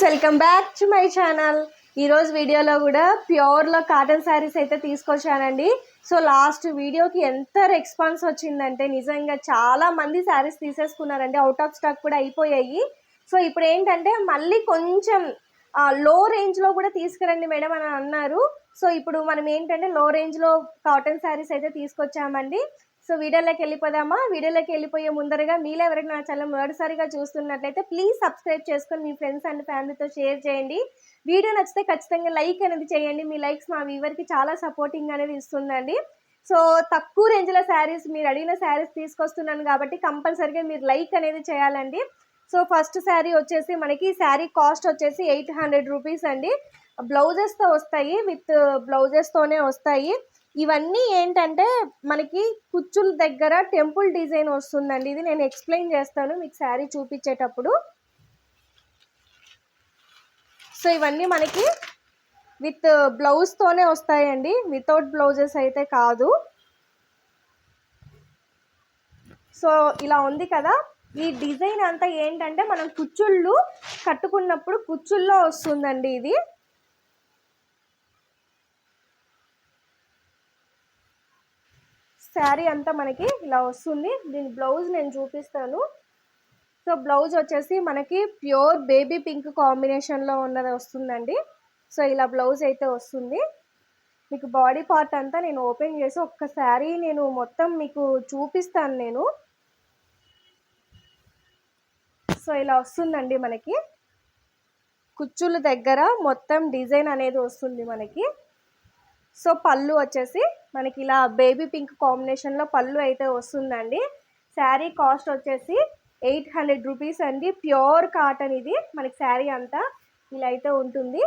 Friends welcome back to my channel. ఈరోజు వీడియోలో కూడా ప్యూర్లో కాటన్ శారీస్ అయితే తీసుకొచ్చానండి. సో లాస్ట్ వీడియోకి ఎంత రెస్పాన్స్ వచ్చిందంటే నిజంగా చాలా మంది శారీస్ తీసేసుకున్నారండి. అవుట్ ఆఫ్ స్టాక్ కూడా అయిపోయాయి. సో ఇప్పుడు ఏంటంటే మళ్ళీ కొంచెం లో రేంజ్లో కూడా తీసుకురండి మేడం అని అన్నారు. సో ఇప్పుడు మనం ఏంటంటే లో రేంజ్లో కాటన్ శారీస్ అయితే తీసుకొచ్చామండి. సో వీడియోలోకి వెళ్ళిపోదామా? వీడియోలోకి వెళ్ళిపోయే ముందరగా మీలో ఎవరైనా నా ఛానల్ మొదటిసారిగా చూస్తున్నట్లయితే ప్లీజ్ సబ్స్క్రైబ్ చేసుకొని మీ ఫ్రెండ్స్ అండ్ ఫ్యామిలీతో షేర్ చేయండి. వీడియో నచ్చితే ఖచ్చితంగా లైక్ అనేది చేయండి. మీ లైక్స్ మా వీవర్కి చాలా సపోర్టింగ్ అనేది ఇస్తుందండి. సో తక్కువ రేంజ్లో శారీస్ మీరు అడిగిన శారీస్ తీసుకొస్తున్నాను కాబట్టి కంపల్సరీగా మీరు లైక్ అనేది చేయాలండి. సో ఫస్ట్ శారీ వచ్చేసి మనకి శారీ కాస్ట్ వచ్చేసి ఎయిట్ హండ్రెడ్ రూపీస్ అండి. బ్లౌజెస్తో వస్తాయి. విత్ బ్లౌజెస్తోనే వస్తాయి. ఇవన్నీ ఏంటంటే మనకి కుచ్చుల దగ్గర టెంపుల్ డిజైన్ వస్తుందండి. ఇది నేను ఎక్స్ప్లెయిన్ చేస్తాను మీకు శారీ చూపించేటప్పుడు. సో ఇవన్నీ మనకి విత్ బ్లౌజ్తోనే వస్తాయండి. వితౌట్ బ్లౌజెస్ అయితే కాదు. సో ఇలా ఉంది కదా. ఈ డిజైన్ అంతా ఏంటంటే మనం కుచ్చుళ్ళు కట్టుకున్నప్పుడు కుచ్చుల్లో వస్తుందండి ఇది. శారీ అంతా మనకి ఇలా వస్తుంది. దీని బ్లౌజ్ నేను చూపిస్తాను. సో బ్లౌజ్ వచ్చేసి మనకి ప్యూర్ బేబీ పింక్ కాంబినేషన్లో ఉన్నది వస్తుందండి. సో ఇలా బ్లౌజ్ అయితే వస్తుంది. మీకు బాడీ పార్ట్ అంతా నేను ఓపెన్ చేసి ఒక్కసారి నేను మొత్తం మీకు చూపిస్తాను నేను. సో ఇలా వస్తుందండి మనకి. కుచ్చుల దగ్గర మొత్తం డిజైన్ అనేది వస్తుంది మనకి. సో పళ్ళు వచ్చేసి మనకి ఇలా బేబీ పింక్ కాంబినేషన్లో పళ్ళు అయితే వస్తుందండి. శారీ కాస్ట్ వచ్చేసి ఎయిట్ హండ్రెడ్ రూపీస్ అండి. ప్యూర్ కాటన్ ఇది. మనకి శారీ అంతా ఇలా అయితే ఉంటుంది.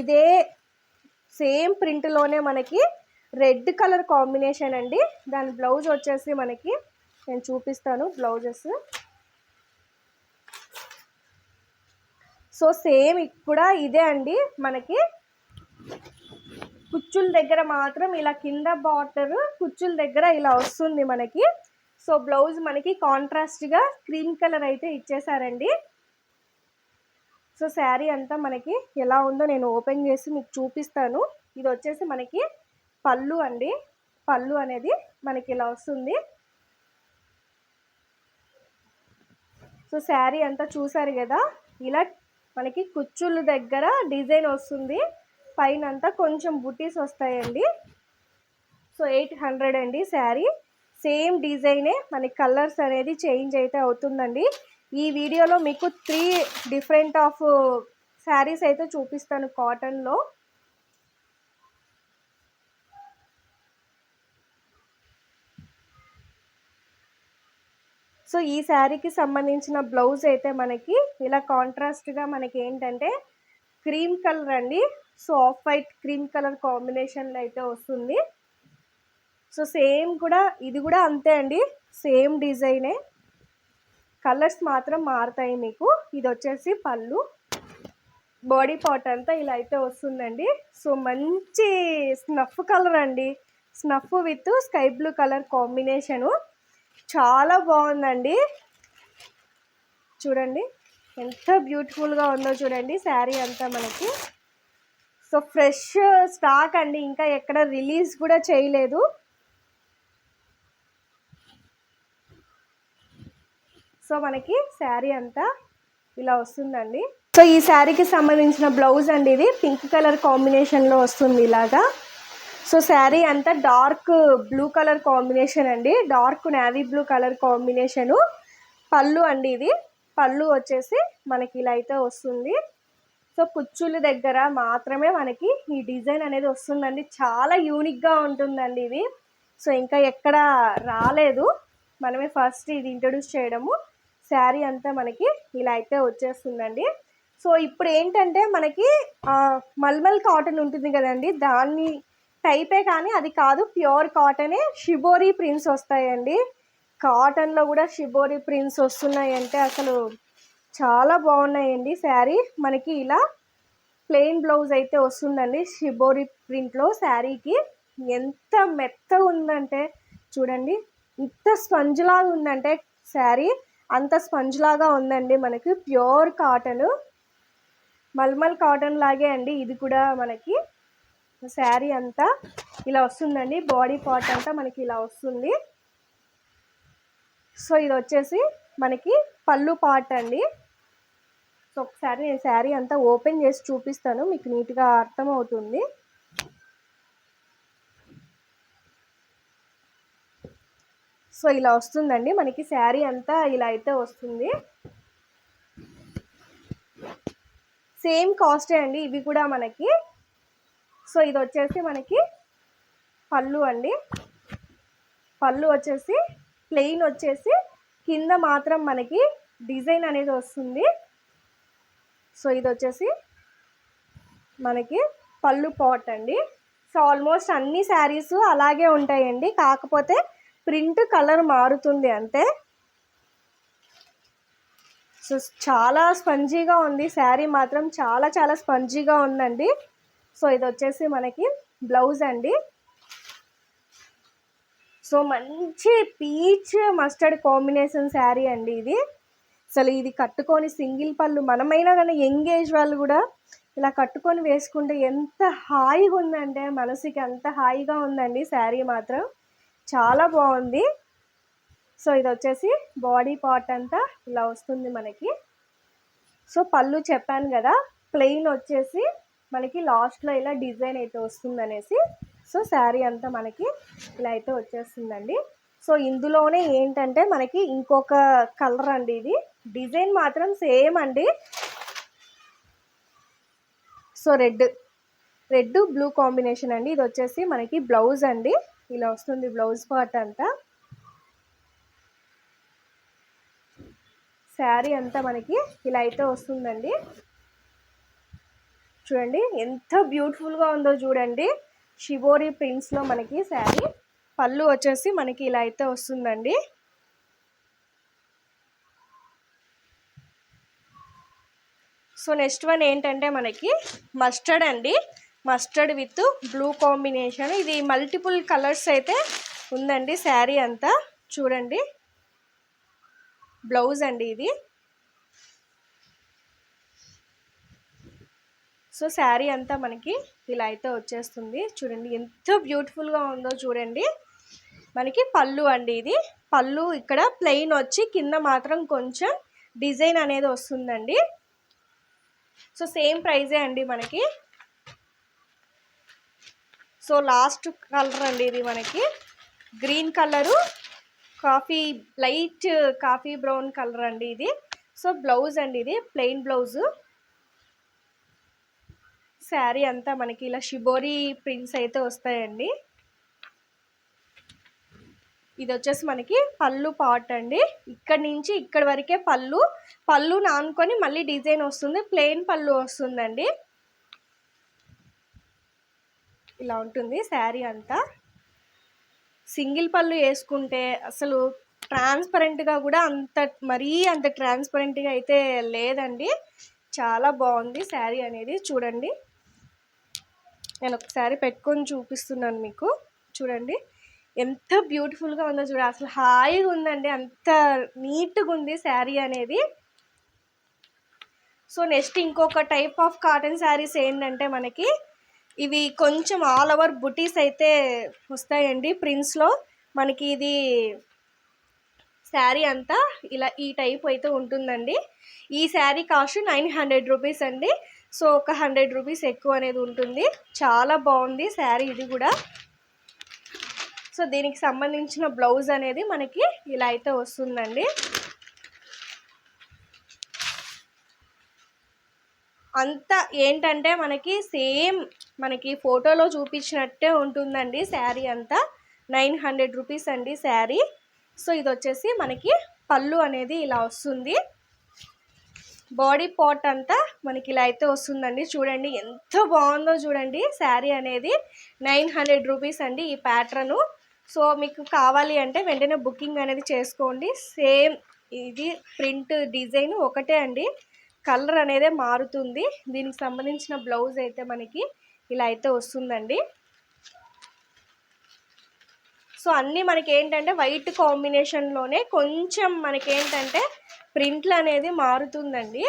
ఇదే సేమ్ ప్రింట్లోనే మనకి రెడ్ కలర్ కాంబినేషన్ అండి. దాని బ్లౌజ్ వచ్చేసి మనకి నేను చూపిస్తాను బ్లౌజెస్. సో సేమ్ కూడా ఇదే అండి మనకి కుచ్చుల దగ్గర మాత్రం ఇలా కింద బార్డర్ కుచ్చుల దగ్గర ఇలా వస్తుంది మనకి. సో బ్లౌజ్ మనకి కాంట్రాస్ట్గా క్రీమ్ కలర్ అయితే ఇచ్చేసారండి. సో శారీ అంతా మనకి ఎలా ఉందో నేను ఓపెన్ చేసి మీకు చూపిస్తాను. ఇది వచ్చేసి మనకి పళ్ళు అండి. పళ్ళు అనేది మనకి ఇలా వస్తుంది. సో శారీ అంతా చూసారు కదా? ఇలా మనకి కుచ్చుల దగ్గర డిజైన్ వస్తుంది. పైన అంతా కొంచెం బుటీస్ వస్తాయండి. సో ఎయిట్ హండ్రెడ్ అండి శారీ. సేమ్ డిజైనే మనకి కలర్స్ అనేది చేంజ్ అయితే అవుతుందండి. ఈ వీడియోలో మీకు త్రీ డిఫరెంట్ ఆఫ్ శారీస్ అయితే చూపిస్తాను కాటన్లో. సో ఈ శారీకి సంబంధించిన బ్లౌజ్ అయితే మనకి ఇలా కాంట్రాస్ట్గా మనకి ఏంటంటే క్రీమ్ కలర్ అండి. So off white cream colour కాంబినేషన్లో అయితే వస్తుంది. సో సేమ్ కూడా ఇది కూడా అంతే అండి. సేమ్ డిజైనే. కలర్స్ మాత్రం మారుతాయి మీకు. ఇది వచ్చేసి పళ్ళు. బాడీ పార్ట్ అంతా ఇలా అయితే వస్తుందండి. సో మంచి స్నఫ్ కలర్ అండి. Snuff with sky blue colour combination. చాలా బాగుందండి. చూడండి. ఎంత బ్యూటిఫుల్గా ఉందో చూడండి. శారీ అంతా మనకి. సో ఫ్రెష్ స్టాక్ అండి. ఇంకా ఎక్కడ రిలీజ్ కూడా చేయలేదు. సో మనకి శారీ అంతా ఇలా వస్తుందండి. సో ఈ శారీకి సంబంధించిన బ్లౌజ్ అండి ఇది. పింక్ కలర్ కాంబినేషన్లో వస్తుంది ఇలాగా. సో శారీ అంతా డార్క్ బ్లూ కలర్ కాంబినేషన్ అండి. Dark navy blue colour combination. పళ్ళు అండి ఇది. పళ్ళు వచ్చేసి మనకి ఇలా అయితే వస్తుంది. సో కుచ్చుల దగ్గర మాత్రమే మనకి ఈ డిజైన్ అనేది వస్తుందండి. చాలా యూనిక్గా ఉంటుందండి ఇది. సో ఇంకా ఎక్కడ రాలేదు. మనమే ఫస్ట్ ఇది ఇంట్రడ్యూస్ చేయడము. శారీ అంతా మనకి ఇలా అయితే వచ్చేస్తుందండి. సో ఇప్పుడు ఏంటంటే మనకి మల్మల్ కాటన్ ఉంటుంది కదండి. దాన్ని టైపే కానీ అది కాదు ప్యూర్ కాటనే షిబోరీ ప్రింట్స్ వస్తాయండి. కాటన్లో కూడా షిబోరి ప్రింట్స్ వస్తున్నాయంటే అసలు చాలా బాగున్నాయండి. శారీ మనకి ఇలా ప్లెయిన్ బ్లౌజ్ అయితే వస్తుందండి. షిబోరి ప్రింట్లో శారీకి ఎంత మెత్తగా ఉందంటే చూడండి. ఇంత స్పంజ్ లాగా ఉందంటే శారీ అంత స్పంజ్ లాగా ఉందండి మనకి. ప్యూర్ కాటన్ మల్మల్ కాటన్ లాగే అండి. ఇది కూడా మనకి శారీ అంతా ఇలా వస్తుందండి. బాడీ పార్ట్ అంతా మనకి ఇలా వస్తుంది. సో ఇది వచ్చేసి మనకి పళ్ళు పార్ట్ అండి. సో ఒకసారి నేను శారీ అంతా ఓపెన్ చేసి చూపిస్తాను మీకు నీట్గా అర్థమవుతుంది. సో ఇలా వస్తుందండి మనకి శారీ అంతా ఇలా అయితే వస్తుంది. సేమ్ కాస్టే అండి ఇవి కూడా మనకి. సో ఇది వచ్చేసి మనకి పళ్ళు అండి. పళ్ళు వచ్చేసి ప్లెయిన్ వచ్చేసి కింద మాత్రం మనకి డిజైన్ అనేది వస్తుంది. సో ఇది వచ్చేసి మనకి పళ్ళు పాట్ అండి. సో ఆల్మోస్ట్ అన్ని శారీస్ అలాగే ఉంటాయండి. కాకపోతే ప్రింట్ కలర్ మారుతుంది అంతే. సో చాలా స్పంజీగా ఉంది. శారీ మాత్రం చాలా చాలా స్పంజీగా ఉందండి. సో ఇది వచ్చేసి మనకి బ్లౌజ్ అండి. సో మంచి పీచ్ మస్టర్డ్ కాంబినేషన్ శారీ అండి ఇది. అసలు ఇది కట్టుకొని సింగిల్ పళ్ళు మనమైనా కానీ యంగ్ ఏజ్ వాళ్ళు కూడా ఇలా కట్టుకొని వేసుకుంటే ఎంత హాయిగా ఉందంటే మనసుకి అంత హాయిగా ఉందండి శారీ మాత్రం. చాలా బాగుంది. సో ఇది వచ్చేసి బాడీ పార్ట్ అంతా ఇలా వస్తుంది మనకి. సో పళ్ళు చెప్పాను కదా ప్లెయిన్ వచ్చేసి మనకి లాస్ట్లో ఇలా డిజైన్ అయితే వస్తుంది అనేసి సో శారీ అంతా మనకి ఇలా అయితే వచ్చేస్తుందండి. సో ఇందులోనే ఏంటంటే మనకి ఇంకొక కలర్ అండి ఇది. డిజైన్ మాత్రం సేమ్ అండి. So red red blue combination అండి. ఇది వచ్చేసి మనకి బ్లౌజ్ అండి. ఇలా వస్తుంది బ్లౌజ్ పార్ట్ అంతా. శారీ అంతా మనకి ఇలా అయితే వస్తుందండి. చూడండి ఎంత బ్యూటిఫుల్గా ఉందో చూడండి. షిబోరి ప్రింట్స్లో మనకి శారీ పళ్ళు వచ్చేసి మనకి ఇలా అయితే వస్తుందండి. సో నెక్స్ట్ వన్ ఏంటంటే మనకి మస్టర్డ్ అండి. మస్టర్డ్ విత్ బ్లూ కాంబినేషన్ ఇది మల్టిపుల్ కలర్స్ అయితే ఉందండి శారీ అంతా. చూడండి. బ్లౌజ్ అండి ఇది. సో శారీ అంతా మనకి ఇలా అయితే వచ్చేస్తుంది. చూడండి ఎంత బ్యూటిఫుల్గా ఉందో చూడండి. మనకి పళ్ళు అండి ఇది. పళ్ళు ఇక్కడ ప్లెయిన్ వచ్చి కింద మాత్రం కొంచెం డిజైన్ అనేది వస్తుందండి. సో సేమ్ ప్రైజే అండి మనకి. సో లాస్ట్ కలర్ అండి ఇది మనకి. Green colour coffee light coffee brown colour అండి ఇది. సో బ్లౌజ్ అండి ఇది ప్లెయిన్ బ్లౌజు. శారీ అంతా మనకి ఇలా షిబోరి ప్రింట్స్ అయితే వస్తాయండి. ఇది వచ్చేసి మనకి పళ్ళు పాట్ అండి. ఇక్కడ నుంచి ఇక్కడ వరకే పళ్ళు పళ్ళు నానుకొని మళ్ళీ డిజైన్ వస్తుంది ప్లెయిన్ పళ్ళు వస్తుందండి. ఇలా ఉంటుంది శారీ అంతా. సింగిల్ పళ్ళు వేసుకుంటే అసలు ట్రాన్స్పరెంట్గా కూడా అంత మరీ అంత ట్రాన్స్పరెంట్గా అయితే లేదండి. చాలా బాగుంది శారీ అనేది చూడండి. నేను ఒకసారి పెట్టుకొని చూపిస్తున్నాను మీకు. చూడండి. ఎంత బ్యూటిఫుల్గా ఉందో చూడ. అసలు హాయిగా ఉందండి. అంత నీట్గా ఉంది శారీ అనేది. సో నెక్స్ట్ ఇంకొక టైప్ ఆఫ్ కాటన్ శారీస్ ఏంటంటే మనకి ఇవి కొంచెం ఆల్ ఓవర్ బుటీస్ అయితే వస్తాయండి. ప్రింట్స్లో మనకి ఇది శారీ అంతా ఇలా ఈ టైప్ అయితే ఉంటుందండి. ఈ sari cost nine hundred rupees అండి. సో ఒక హండ్రెడ్ రూపీస్ ఎక్కువ అనేది ఉంటుంది. చాలా బాగుంది శారీ ఇది కూడా. సో దీనికి సంబంధించిన బ్లౌజ్ అనేది మనకి ఇలా అయితే వస్తుందండి. అంతా ఏంటంటే మనకి సేమ్ మనకి ఫోటోలో చూపించినట్టే ఉంటుందండి శారీ అంతా. నైన్ హండ్రెడ్ రూపీస్ అండి శారీ. సో ఇది వచ్చేసి మనకి పళ్ళు అనేది ఇలా వస్తుంది. బాడీ పార్ట్ అంతా మనకి ఇలా అయితే వస్తుందండి. చూడండి ఎంత బాగుందో చూడండి. శారీ అనేది నైన్ హండ్రెడ్ రూపీస్ అండి ఈ ప్యాటర్ను. సో మీకు కావాలి అంటే వెంటనే బుకింగ్ అనేది చేసుకోండి. సేమ్ ఇది ప్రింట్ డిజైన్ ఒకటే అండి. కలర్ అనేది మారుతుంది. దీనికి సంబంధించిన బ్లౌజ్ అయితే మనకి ఇలా అయితే వస్తుందండి. సో అన్నీ మనకి ఏంటంటే వైట్ కాంబినేషన్లోనే కొంచెం మనకేంటంటే ప్రింట్లు అనేది మారుతుందండి.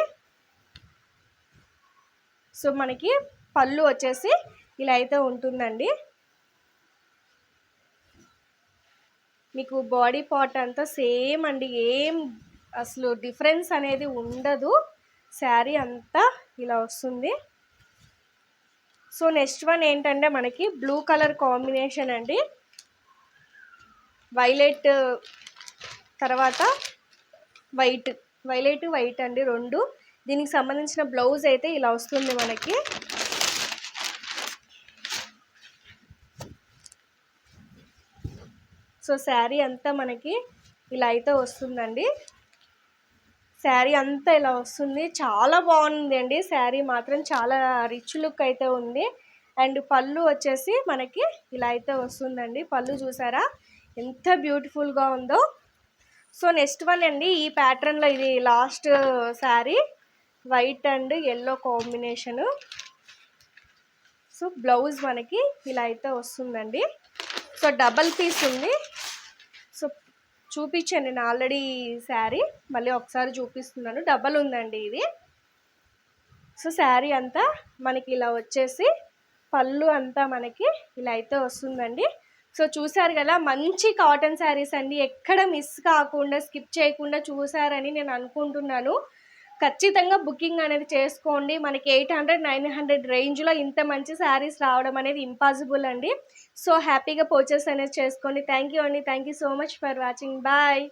సో మనకి పళ్ళు వచ్చేసి ఇలా అయితే ఉంటుందండి. మీకు బాడీ పార్ట్ అంతా సేమ్ అండి. ఏం అసలు డిఫరెన్స్ అనేది ఉండదు. శారీ అంతా ఇలా వస్తుంది. సో నెక్స్ట్ వన్ ఏంటంటే మనకి బ్లూ కలర్ కాంబినేషన్ అండి. వైలెట్ తర్వాత వైట్ వైలెట్ వైట్ అండి రెండు. దీనికి సంబంధించిన బ్లౌజ్ అయితే ఇలా వస్తుంది మనకి. సో శారీ అంతా మనకి ఇలా అయితే వస్తుందండి. శారీ అంతా ఇలా వస్తుంది. చాలా బాగుంది అండి. శారీ మాత్రం చాలా రిచ్ లుక్ అయితే ఉంది. అండ్ పళ్ళు వచ్చేసి మనకి ఇలా అయితే వస్తుందండి. పళ్ళు చూసారా? ఎంత బ్యూటిఫుల్గా ఉందో. సో నెక్స్ట్ వన్ అండి ఈ ప్యాటర్న్లో ఇది last sari white and yellow combination so blouse మనకి ఇలా అయితే వస్తుందండి. సో డబల్ పీస్ ఉంది. సో చూపించాను నేను ఆల్రెడీ శారీ మళ్ళీ ఒకసారి చూపిస్తున్నాను. డబల్ ఉందండి ఇది. సో శారీ అంతా మనకి ఇలా వచ్చేసి పళ్ళు అంతా మనకి ఇలా అయితే వస్తుందండి. సో చూశారు కదా మంచి కాటన్ శారీస్ అండి. ఎక్కడ మిస్ కాకుండా స్కిప్ చేయకుండా చూసారని నేను అనుకుంటున్నాను. ఖచ్చితంగా బుకింగ్ అనేది చేసుకోండి. మనకి ఎయిట్ హండ్రెడ్ నైన్ హండ్రెడ్ రేంజ్లో ఇంత మంచి శారీస్ రావడం అనేది ఇంపాసిబుల్ అండి. సో హ్యాపీగా పర్చేస్ అనేది చేసుకోండి. థ్యాంక్ యూ అండి. Thank you so much for watching bye